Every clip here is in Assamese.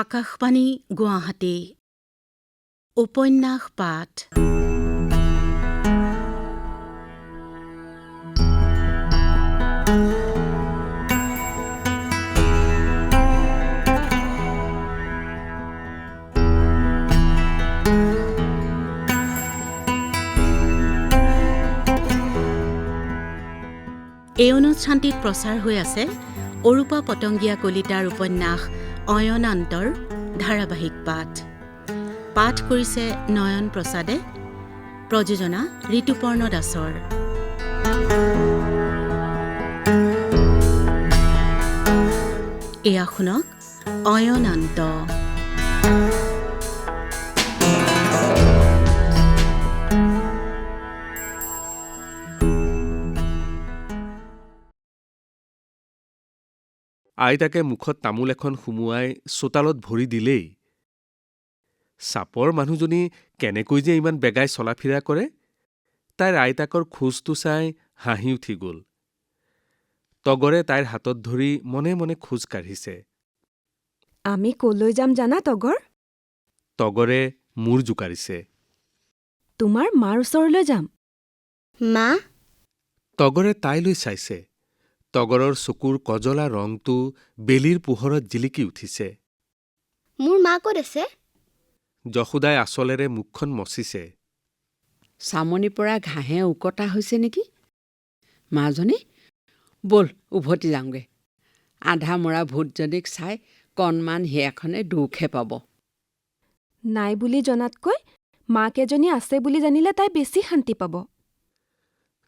আকাশবাণী গুৱাহাটী। উপন্যাস পাঠ। এই অনুষ্ঠানটিত প্ৰচাৰ হৈ আছে অৰূপা পতংগীয়া কলিতাৰ উপন্যাস অয়নান্তৰ ধাৰাবাহিক পাঠ। পাঠ কৰিছে নয়ন প্ৰসাদে প্ৰযোজনা ঋতুপৰ্ণ দাসৰ। এয়া শুনক অয়নান্ত। আইতাকে মুখত তামোল এখন সুমুৱাই চোতালত ভৰি দিলেই। চাপৰ মানুহজনী কেনেকৈ যে ইমান বেগাই চলাফিৰা কৰে তাইৰ আইতাকৰ খোজটো চাই হাঁহি উঠি গ'ল। তগৰে তাইৰ হাতত ধৰি মনে মনে খোজ কাঢ়িছে। আমি কলৈ যাম জানা তগৰ? তগৰে মূৰ জোকাৰিছে। তোমাৰ মাৰ ওচৰলৈ যাম। মা? তগৰে তাইলৈ চাইছে। তগৰৰ চকুৰ কজলা ৰংটো বেলিৰ পোহৰত জিলিকি উঠিছে। মোৰ মা ক'ত আছে? যশোদাই আচলেৰে মুখখন মচিছে। চামনিৰ পৰা ঘাঁহে উকতা হৈছে নেকি? মাজনী ব'ল উভতি যাওঁগে। আধা মৰা ভূতজনীক চাই কণমান হিয়াখনে দুখহে পাব। নাই বুলি জনাতকৈ মাক এজনী আছে বুলি জানিলে তাই বেছি শান্তি পাব।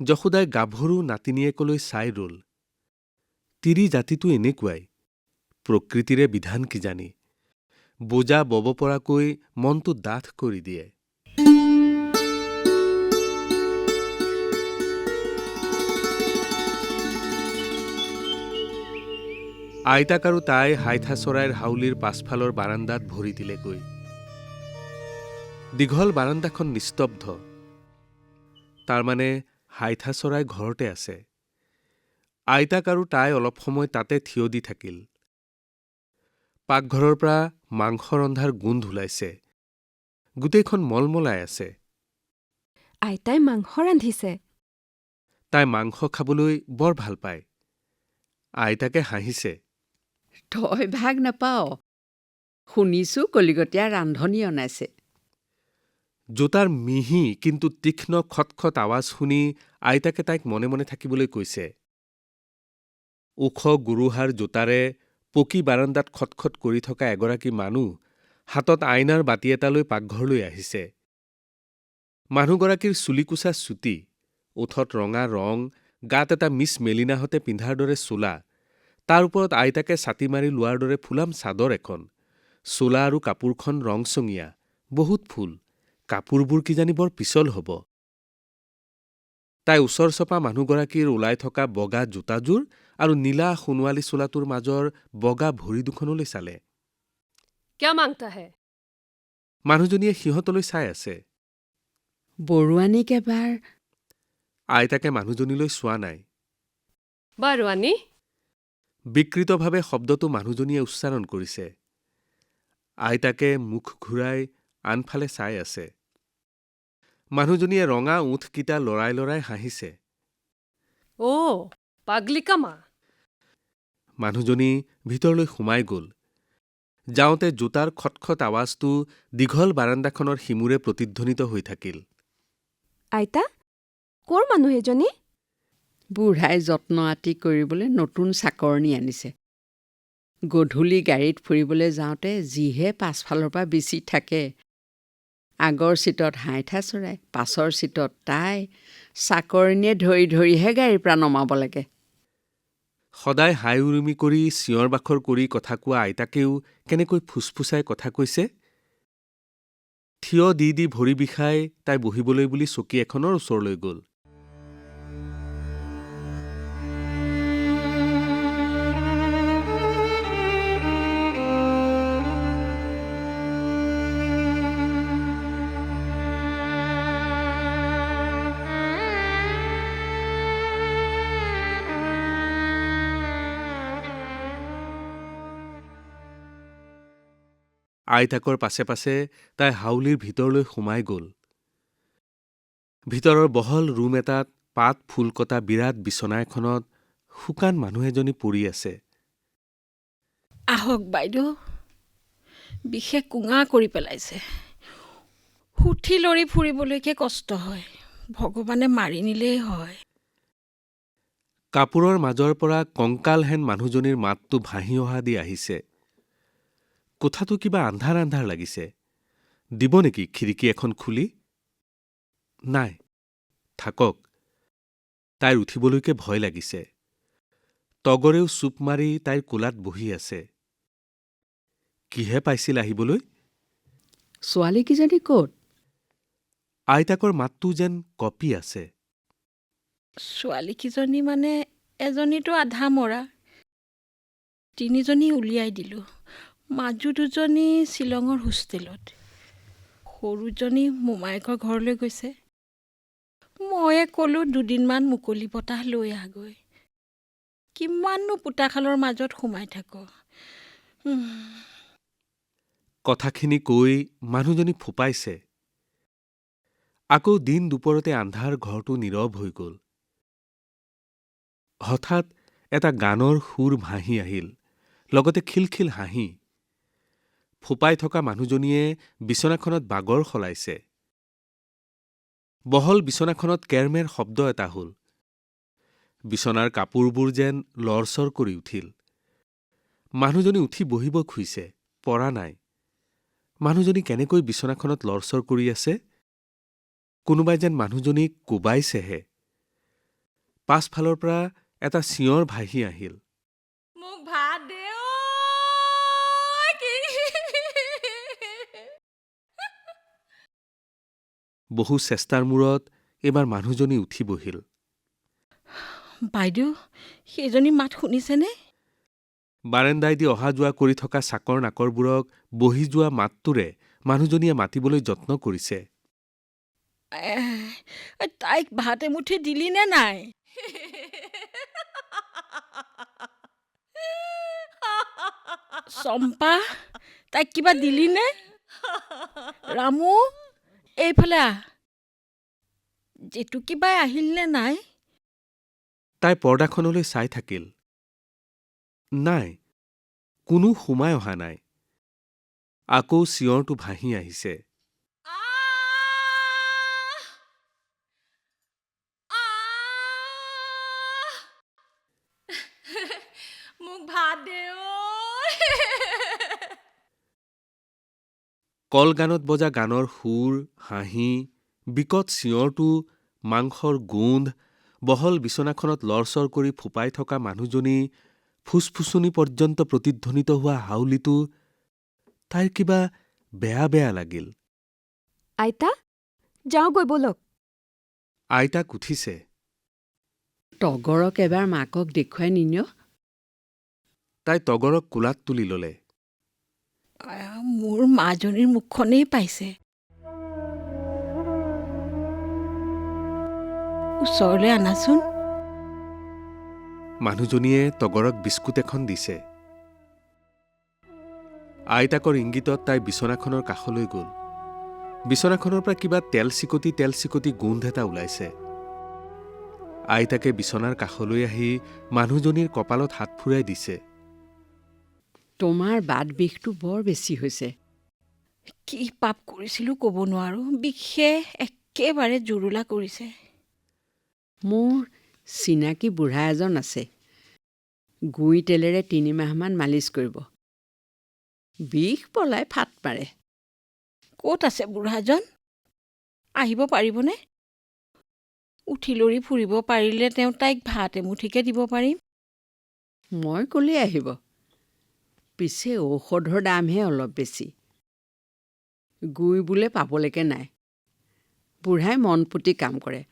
যশোদাই গাভৰু নাতিনীয়েকলৈ চাই ৰল। তিৰি জাতিটো এনেকুৱাই। প্ৰকৃতিৰে বিধান কিজানি বোজা বব পৰাকৈ মনটো ডাঠ কৰি দিয়ে। আইতাক আৰু তাই হাইঠা চৰাইৰ হাউলিৰ পাছফালৰ বাৰাণ্ডাত ভৰি দিলেগৈ। দীঘল বাৰাণ্ডাখন নিস্তব্ধ। তাৰমানে হাইঠা চৰাই ঘৰতে আছে। আইতাক আৰু তাই অলপ সময় তাতে থিয় দি থাকিল। পাকঘৰৰ পৰা মাংস ৰন্ধাৰ গোন্ধ ওলাইছে। গোটেইখন মলমলাই আছে। আইতাই মাংস ৰান্ধিছে। তাই মাংস খাবলৈ বৰ ভাল পায়। আইতাকে হাঁহিছে। তই ভাগ নাপাৱ। শুনিছোঁ কলিকতীয়া ৰান্ধনি অনাইছে। জোতাৰ মিহি কিন্তু তীক্ষ্ণ খটখট আৱাজ শুনি আইতাকে তাইক মনে মনে থাকিবলৈ কৈছে। ওখ গুৰুহাৰ জোতাৰে পকী বাৰাণ্ডাত খটখট কৰি থকা এগৰাকী মানুহ হাতত আইনাৰ বাতি এটা লৈ পাকঘৰলৈ আহিছে। মানুহগৰাকীৰ চুলিকোছা চুটি, ওঠত ৰঙা ৰং, গাত এটা মিছ মেলিনাহঁতে পিন্ধাৰ দৰে চোলা, তাৰ ওপৰত আইতাকে ছাতি মাৰি লোৱাৰ দৰে ফুলাম চাদৰ এখন, চোলা আৰু কাপোৰখন ৰংচঙীয়া, বহুত ফুল, কাপোৰবোৰ কিজানি বৰ পিছল হ'ব। তাই ওচৰ চপা মানুহগৰাকীৰ ওলাই থকা বগা জোতাযোৰ আৰু নীলা সোণোৱালী চোলাটোৰ মাজৰ বগা ভৰি দুখনলৈ চালে। মানুহজনীয়ে সিহঁতলৈ চাই আছে। বৰুৱানী কেবাৰ আইতাকে মানুহজনীলৈ চোৱা নাই। বিকৃতভাৱে শব্দটো মানুহজনীয়ে উচ্চাৰণ কৰিছে। আইতাকে মুখ ঘূৰাই আনফালে চাই আছে। মানুহজনীয়ে ৰঙা ওঠকেইটা লৰাই লৰাই হাঁহিছে। অ' পাগলিকামা। মানুহজনী ভিতৰলৈ সোমাই গ'ল। যাওঁতে জোতাৰ খটখট আৱাজটো দীঘল বাৰাণ্ডাখনৰ সিমূৰে প্ৰতিধ্বনিত হৈ থাকিল। আইতা ক'ৰ মানুহ এজনী? বুঢ়াই যত্ন আতি কৰিবলৈ নতুন চাকৰণী আনিছে। গধূলি গাড়ীত ফুৰিবলৈ যাওঁতে যিহে পাছফালৰ পৰা বিচি থাকে আগৰ চিটত হাইঠা চৰাই পাছৰ চিটত তাই চাকৰণীয়ে ধৰি ধৰিহে গাড়ীৰ পৰা নমাব লাগে। সদায় হাই উৰুমি কৰি চিঞৰ বাখৰ কৰি কথা কোৱা আইতাকেও কেনেকৈ ফুচফুচাই কথা কৈছে? থিয় দি দি ভৰি বিষাই তাই বহিবলৈ বুলি চকী এখনৰ ওচৰলৈ গ'ল। আইতাকৰ পাছে পাছে তাই হাউলিৰ ভিতৰলৈ সোমাই গ'ল। ভিতৰৰ বহল ৰুম এটাত পাত ফুল কটা বিৰাট বিচনা এখনত শুকান মানুহ এজনী পৰি আছে। আহক বাইদেউ বিশেষ কুঙা কৰি পেলাইছে। সুঠি লৰি ফুৰিবলৈকে কষ্ট হয় ভগৱানে মাৰি নিলেই হয়। কাপোৰৰ মাজৰ পৰা কংকালহেন মানুহজনীৰ মাতটো ভাহি অহা দি আহিছে। কোঠাটো কিবা আন্ধাৰ আন্ধাৰ লাগিছে। দিব নেকি খিৰিকী এখন খুলি? নাই। থাকক। তাইৰ উঠিবলৈকে ভয় লাগিছে। তগৰেও চুপ মাৰি তাইৰ কোলাত বহি আছে। কিহে পাইছিল আহিবলৈ? ছোৱালীকেইজনী ক'ত? আইতাকৰ মাতটো যেন কঁপি আছে। ছোৱালীকেইজনী মানে এজনীতো আধা মৰা। তিনিজনী উলিয়াই দিলোঁ। মাজু দুজনী শ্বিলঙৰ হোষ্টেলত। সৰুজনী মোমায়েকৰ ঘৰলৈ গৈছে। ময়ে ক'লোঁ দুদিনমান মুকলি বতাহ লৈ আহগৈ। কিমাননো পোতাশালৰ মাজত সোমাই থাক। কথাখিনি কৈ মানুহজনী ফোপাইছে। আকৌ দিন দুপৰতে আন্ধাৰ ঘৰটো নীৰৱ হৈ গ'ল। হঠাৎ এটা গানৰ সুৰ ভাহি আহিল লগতে খিলখিল হাঁহি। ফোপাই থকা মানুহজনীয়ে বিচনাখনত বাগৰ সলাইছে। বহল বিচনাখনত কেৰমেৰ শব্দ এটা হ'ল। বিচনাৰ কাপোৰবোৰ যেন লৰচৰ কৰি উঠিল। মানুহজনী উঠি বহিব খুজিছে পৰা নাই। মানুহজনী কেনেকৈ বিচনাখনত লৰচৰ কৰি আছে? কোনোবাই যেন মানুহজনীক কোবাইছেহে। পাছফালৰ পৰা এটা চিঞৰ ভাহি আহিল মোক ভাত দে বহু চেষ্টাৰ মূৰত এইবাৰ মানুহজনী উঠি বহিল। বাইদেউ সেইজনী মাত শুনিছেনে? বাৰেণ্ডাইদি অহা যোৱা কৰি থকা চাকৰ নাকৰবোৰক বহি যোৱা মাতটোৰে মানুহজনীয়ে মাতিবলৈ যত্ন কৰিছে। তাইক ভাত এমুঠি দিলি নে নাই? চম্পা তাইক কিবা দিলি নে ৰামু? এইফালে আহ। জেতুকী বাই আহিল নে নাই? তাই পৰ্দাখনলৈ চাই থাকিল। নাই কোনো সোমাই অহা নাই। আকৌ চিঞৰটো ভাহি আহিছে মোক ভাত দে কলগানত বজা গানৰ সুৰ হাঁহি বিকট চিঞৰটো মাংসৰ গোন্ধ বহল বিচনাখনত লৰচৰ কৰি ফোপাই থকা মানুহজনী ফুচফুচনি পৰ্যন্ত প্ৰতিধ্বনিত হোৱা হাউলিটো তাইৰ কিবা বেয়া বেয়া লাগিল। আইতা যাওঁগৈ ব'লক। আইতাক উঠিছে। তগৰক এবাৰ মাকক দেখুৱাই নিনিয়। তাই তগৰক কোলাত তুলি ললে। মোৰ মাজনীৰ মুখখনেই পাইছে। ওচৰলৈ আনাচোন। মানুহজনীয়ে তগৰক বিস্কুট এখন দিছে। আইতাকৰ ইংগিতত তাই বিচনাখনৰ কাষলৈ গ'ল। বিচনাখনৰ পৰা কিবা তেল চিকটি তেল চিকটি গোন্ধ এটা ওলাইছে। আইতাকে বিচনাৰ কাষলৈ আহি মানুহজনীৰ কপালত হাত ফুৰাই দিছে। তোমাৰ বাট বিষটো বৰ বেছি হৈছে। কি পাপ কৰিছিলোঁ ক'ব নোৱাৰোঁ বিশেষ একেবাৰে জুৰুলা কৰিছে। মোৰ চিনাকি বুঢ়া এজন আছে। গুই তেলেৰে তিনিমাহমান মালিচ কৰিব। বিষ পলাই ফাট মাৰে ক'ত আছে বুঢ়াজন? আহিব পাৰিবনে? উঠি লৰি ফুৰিব পাৰিলে তেওঁ তাইক ভাত এমুঠিকে দিব পাৰিম। মই ক'লেই আহিব। পিছে ঔষধৰ দামহে অলপ বেছি। গুই বোলে পাবলৈকে নাই। বুঢ়াই মন পুতি কাম কৰে।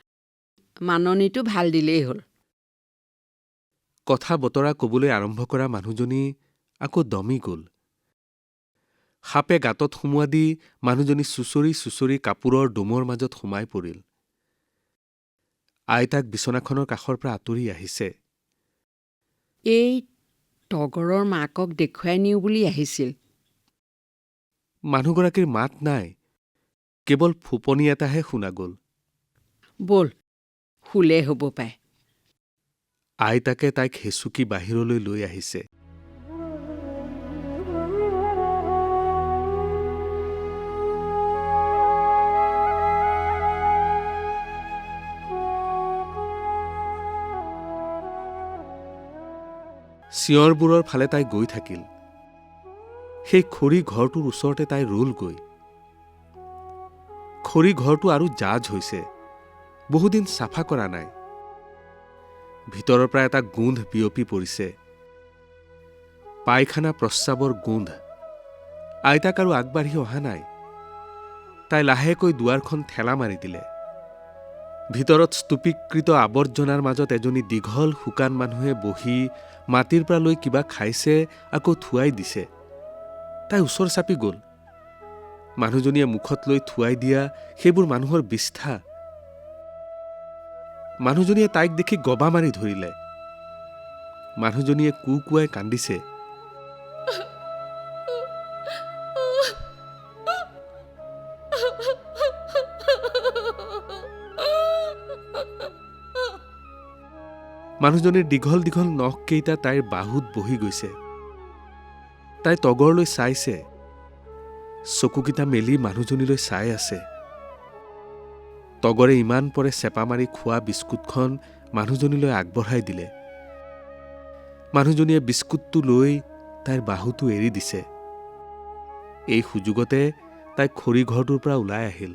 মাননিটো ভাল দিলেই হ'ল। কথা বতৰা কবলৈ আৰম্ভ কৰা মানুহজনী আকৌ দমি গ'ল। সাপে গাঁতত সুমুৱা দি মানুহজনী চুচৰি চুচৰি কাপোৰৰ দোমৰ মাজত সোমাই পৰিল। আইতাক বিচনাখনৰ কাষৰ পৰা আঁতৰি আহিছে। এই তগৰৰ মাকক দেখুৱাই নিওঁ বুলি আহিছিল। মানুহগৰাকীৰ মাত নাই কেৱল ফুপনি এটাহে শুনা গ'ল। ব'ল শুলে হ'ব পায় আইতাকে তাইক হেঁচুকি বাহিৰলৈ লৈ আহিছে। চিঞৰবোৰৰ ফালে তাই গৈ থাকিল। সেই খৰি ঘৰটোৰ ওচৰতে তাই ৰলগৈ খৰি ঘৰটো আৰু জাজ হৈছে। বহুদিন চাফা কৰা নাই। ভিতৰৰ পৰা এটা গোন্ধ বিয়পি পৰিছে। পায়খানা প্ৰস্ৰাৱৰ গোন্ধ। আইতাক আৰু আগবাঢ়ি অহা নাই। তাই লাহেকৈ দুৱাৰখন ঠেলা মাৰি দিলে। ভিতৰত স্তূপীকৃত আৱৰ্জনাৰ মাজত এজনী দীঘল শুকান মানুহে বহি মাটিৰ পৰা লৈ কিবা খাইছে, আকৌ থুৱাই দিছে। তাই ওচৰ চাপি গ'ল। মানুহজনীয়ে মুখত লৈ থুৱাই দিয়া সেইবোৰ মানুহৰ বিষ্ঠা। মানুহজনীয়ে তাইক দেখি গবা মাৰি ধৰিলে। মানুহজনীয়ে কুকুৱাই কান্দিছে। মানুহজনীৰ দীঘল দীঘল নখকেইটা তাইৰ বাহুত বহি গৈছে। তাই তগৰলৈ চাইছে। চকুকেইটা মেলি মানুহজনীলৈ চাই আছে। তগৰে ইমান পৰে চেপা মাৰি খোৱা বিস্কুটখন মানুহজনীলৈ আগবঢ়াই দিলে। মানুহজনীয়ে বিস্কুটটো লৈ তাইৰ বাহুটো এৰি দিছে। এই সুযোগতে তাই খৰি ঘৰটোৰ পৰা ওলাই আহিল।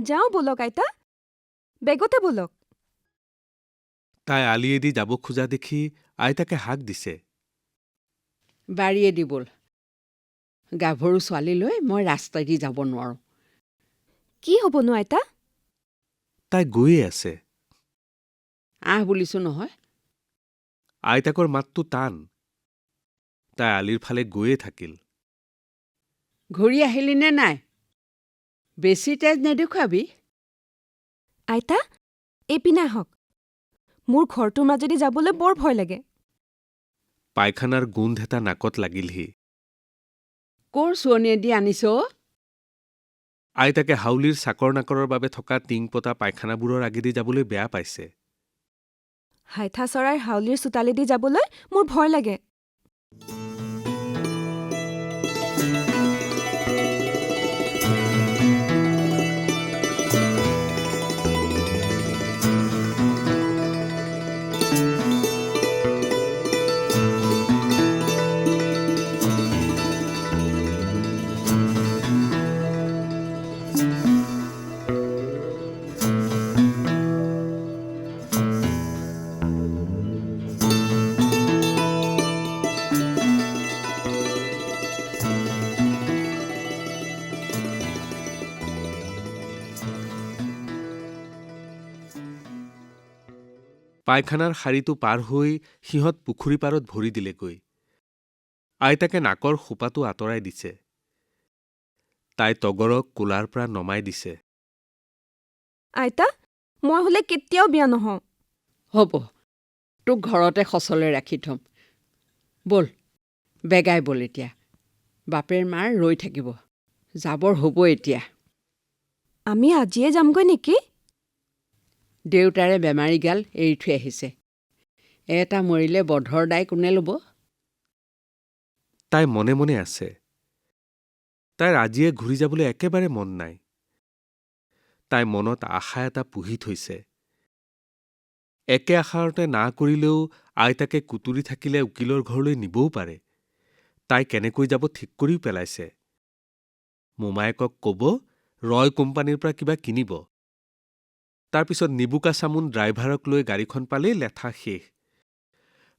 যাওঁ ব'লক আইতা। বেগতে ব'লক। তাই আলিয়েদি যাব খোজা দেখি আইতাকে হাক দিছে। বাৰীয়েদি ব'ল। গাভৰু ছোৱালীলৈ মই ৰাস্তাইদি যাব নোৱাৰোঁ। কি হ'বনো আইতা? তাই গৈয়ে আছে। আহ বুলিছোঁ নহয়। আইতাকৰ মাতটো টান। তাই আলিৰ ফালে গৈয়ে থাকিল। ঘূৰি আহিলি নে নাই? বেছি তেজ নেদেখুৱাবি। আইতা এইপিনে আহক। মোৰ ঘৰটোৰ মাজেদি যাবলৈ বৰ ভয় লাগে। পায়খানাৰ গোন্ধ এটা নাকত লাগিলহি। ক'ৰ চুৱনীয়েদি আনিছ? আইতাকে হাউলিৰ চাকৰ নাকৰৰ বাবে থকা টিং পতা পায়খানাবোৰৰ আগেদি যাবলৈ বেয়া পাইছে। হাইঠা চৰাইৰ হাউলিৰ চোতালেদি যাবলৈ মোৰ ভয় লাগে। পায়খানাৰ শাৰীটো পাৰ হৈ সিহঁত পুখুৰী পাৰত ভৰি দিলেগৈ। আইতাকে নাকৰ সোপাটো আঁতৰাই দিছে। তাই তগৰক কোলাৰ পৰা নমাই দিছে। আইতা মই হ'লে কেতিয়াও বিয়া নহওঁ। হ'ব তোক ঘৰতে সচলে ৰাখি থ'ম। ব'ল বেগাই ব'ল এতিয়া। বাপেৰ মাৰ ৰৈ থাকিব। যাবৰ হ'ব এতিয়া। আমি আজিয়ে যামগৈ নেকি? দেউতাৰে বেমাৰীগাল এৰি থৈ আহিছে। এটা মৰিলে বধৰ দাই কোনে ল'ব? তাই মনে মনে আছে। তাইৰ আজিয়ে ঘূৰি যাবলৈ একেবাৰে মন নাই। তাই মনত আশা এটা পুহি থৈছে। একে আশাৰতে না কৰিলেও আইতাকে কুতুৰি থাকিলে উকিলৰ ঘৰলৈ নিবও পাৰে। তাই কেনেকৈ যাব ঠিক কৰিও পেলাইছে। মোমায়েকক ক'ব, ৰয় কোম্পানীৰ পৰা কিবা কিনিব। তাৰপিছত নিবুকা চামোন ড্ৰাইভাৰক লৈ গাড়ীখন পালেই লেঠা শেষ।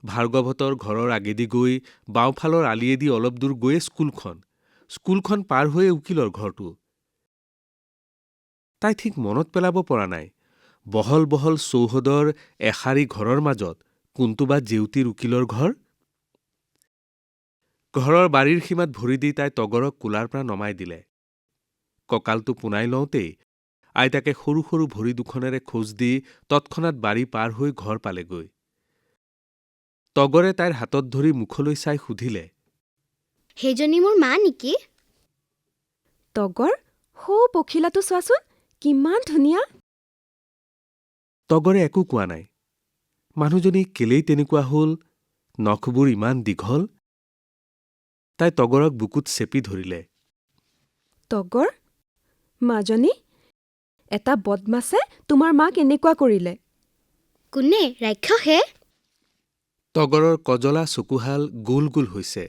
ভাৰ্গৱহঁতৰ ঘৰৰ আগেদি গৈ বাওঁফালৰ আলিয়েদি অলপ দূৰ গৈয়ে স্কুলখন। স্কুলখন পাৰ হৈয়ে উকিলৰ ঘৰটো। তাই ঠিক মনত পেলাব পৰা নাই। বহল বহল চৌহদৰ এশাৰী ঘৰৰ মাজত কোনটো বা জেউতীৰ উকিলৰ ঘৰ? ঘৰৰ বাৰীৰ সীমাত ভৰি দি তাই তগৰক কোলাৰ পৰা নমাই দিলে। কঁকালটো পোনাই লওঁতেই আইতাকে সৰু সৰু ভৰি দুখনেৰে খোজ দি তৎক্ষণাত বাৰী পাৰ হৈ ঘৰ পালেগৈ। তগৰে তাইৰ হাতত ধৰি মুখলৈ চাই সুধিলে সেইজনী মোৰ মা নেকি? তগৰ? সৌ পখিলাটো চোৱাচোন কিমান ধুনীয়া! তগৰে একো কোৱা নাই। মানুহজনী কেলেই তেনেকুৱা হ'ল? নখবোৰ ইমান দীঘল? তাই তগৰক বুকুত চেপি ধৰিলে তগৰ? মাজনী? এটা বদমাছে তোমাৰ মাক এনেকুৱা কৰিলে। কোনে? ৰাক্ষসে? তগৰৰ কজলা চকুহাল গোল গোল হৈছে।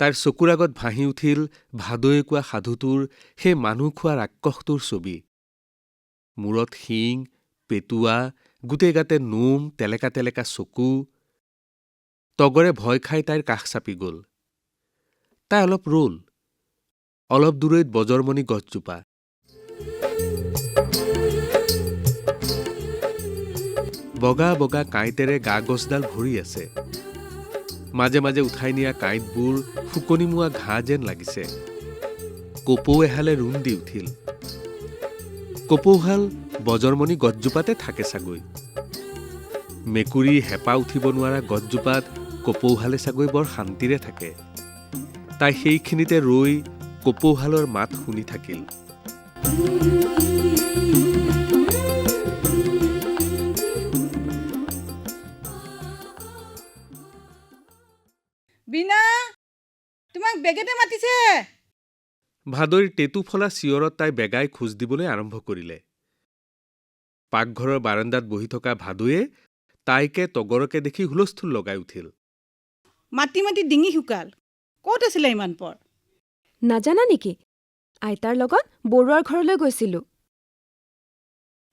তাইৰ চকুৰ আগত ভাঁহি উঠিল ভাদৈয়ে কোৱা সাধুটোৰ সেই মানুহ খোৱা ৰাক্ষসটোৰ ছবি। মূৰত শিং পেটুৱা গোটেই গাতে নোম টেলেকা টেলেকা চকু। তগৰে ভয় খাই তাইৰ কাষ চাপি গ'ল। তাই অলপ ৰল। অলপ দূৰৈত বজৰমণি গছজোপা। বগা বগা কাঁইটেৰে গা গছডাল ভৰি আছে। মাজে মাজে উঠাই নিয়া কাঁইটবোৰ ফুকনিমোৱা ঘাঁহ যেন লাগিছে। কপৌ এহালে ৰুণ দি উঠিল। কপৌহাল বজৰমণি গছজোপাতে থাকে চাগৈ। মেকুৰী হেঁপা উঠিব নোৱাৰা গছজোপাত কপৌহালে চাগৈ বৰ শান্তিৰে থাকে। তাই সেইখিনিতে ৰৈ কপৌহালৰ মাত শুনি থাকিল। বেগেতে মাতিছে? ভাদৈৰ টেটুফলা চিঞৰত তাই বেগাই খোজ দিবলৈ আৰম্ভ কৰিলে। পাকঘৰৰ বাৰাণ্ডাত বহি থকা ভাদৈয়ে তাইকে তগৰকে দেখি হুলস্থুল লগাই উঠিল। মাতি মাতি ডিঙি শুকাল। ক'ত আছিলে ইমান পৰ? নাজানা নেকি? আইতাৰ লগত বৰুৱাৰ ঘৰলৈ গৈছিলোঁ।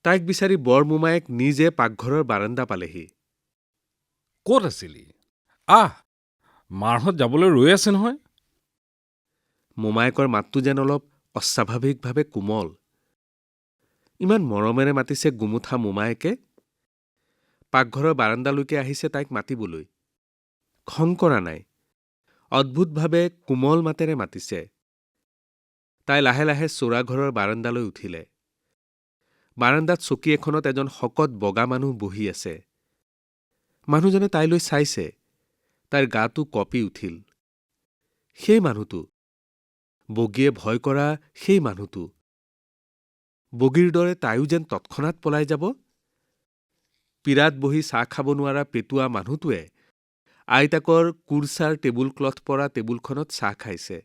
তাইক বিচাৰি বৰ মোমায়েক নিজে পাকঘৰৰ বাৰাণ্ডা পালেহি। ক'ত আছিলি? আহ মাৰহঁত যাবলৈ ৰৈ আছে নহয়। মোমায়েকৰ মাতটো যেন অলপ অস্বাভাৱিকভাৱে কোমল। ইমান মৰমেৰে মাতিছে গুমুঠা মোমায়েকে। পাকঘৰৰ বাৰাণ্ডালৈকে আহিছে তাইক মাতিবলৈ। খং কৰা নাই। অদ্ভুতভাৱে কোমল মাতেৰে মাতিছে। তাই লাহে লাহে চোৰাঘৰৰ বাৰাণ্ডালৈ উঠিলে। বাৰাণ্ডাত চকী এখনত এজন শকত বগা মানুহ বহি আছে। মানুহজনে তাইলৈ চাইছে। তাইৰ গাটো কঁপি উঠিল। সেই মানুহটো বগীয়ে ভয় কৰা সেই মানুহটো। বগীৰ দৰে তাইও যেন তৎক্ষণাত পলাই যাব। পীৰাত বহি চাহ খাব নোৱাৰা পেটুৱা মানুহটোৱে আইতাকৰ কুৰ্চাৰ টেবুল ক্লথ পৰা টেবুলখনত চাহ খাইছে।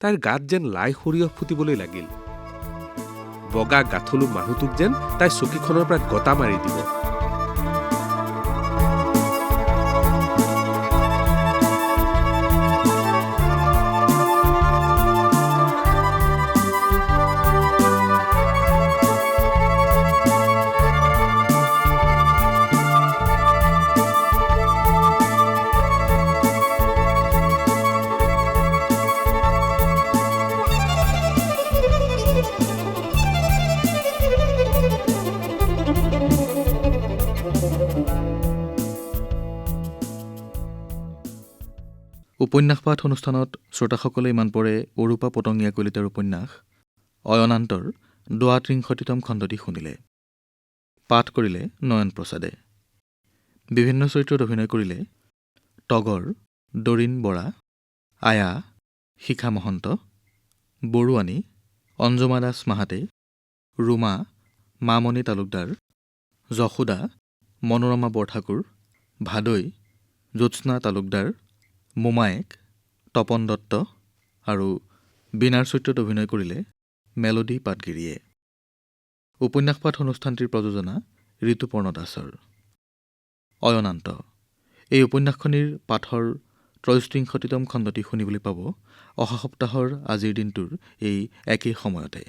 তাইৰ গাত যেন লাই সৰিয়হ ফুটিবলৈ লাগিল। বগা গাঁথলো মানুহটোক যেন তাই চকীখনৰ পৰা গতা মাৰি দিব। উপন্যাস পাঠ অনুষ্ঠানত শ্ৰোতাসকলে ইমান পৰে অৰূপা পতংগীয়া কলিতাৰ উপন্যাস। অয়নান্তৰ দোৱা ত্ৰিংশতিতম খণ্ডটি শুনিলে। পাঠ কৰিলে নয়ন প্ৰসাদে। বিভিন্ন চৰিত্ৰত অভিনয় কৰিলে তগৰ ডৰিন বৰা আয়া শিখা মহন্ত বৰুৱানী অঞ্জুমা দাস মাহাতে ৰুমা মামণি তালুকদাৰ যশোদা মনোৰমা বৰঠাকুৰ ভাদৈ জ্যোৎস্না তালুকদাৰ মোমায়েক তপন দত্ত আৰু বীণাৰ চৰিত্ৰত অভিনয় কৰিলে মেলোডী পাটগিৰিয়ে। উপন্যাস পাঠ অনুষ্ঠানটিৰ প্ৰযোজনা ঋতুপৰ্ণ দাসৰ। অয়নান্ত এই উপন্যাসখনিৰ পাঠৰ ত্ৰয়স্ত্ৰিংশতিতম খণ্ডটি শুনিবলৈ পাব অহা সপ্তাহৰ আজিৰ দিনটোৰ এই একেই সময়তে।